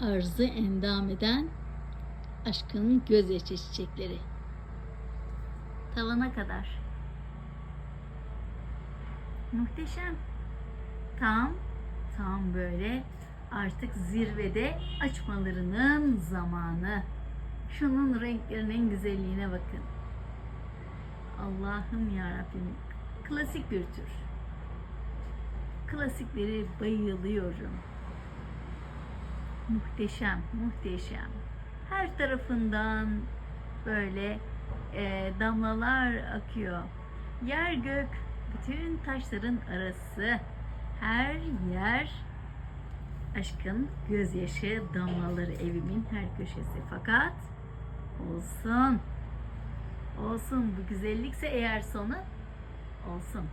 arzı endam eden aşkın gözyaşı çiçekleri. Tavana kadar. Muhteşem. Tam, tam böyle artık zirvede açmalarının zamanı. Şunun renklerinin güzelliğine bakın. Allah'ım ya Rabbim. Klasik bir tür. Klasikleri bayılıyorum. Muhteşem, muhteşem. Her tarafından böyle e, damlalar akıyor. Yer gök, bütün taşların arası, her yer aşkın gözyaşı damlaları evimin her köşesi. Fakat olsun, olsun bu güzellikse eğer sonu olsun.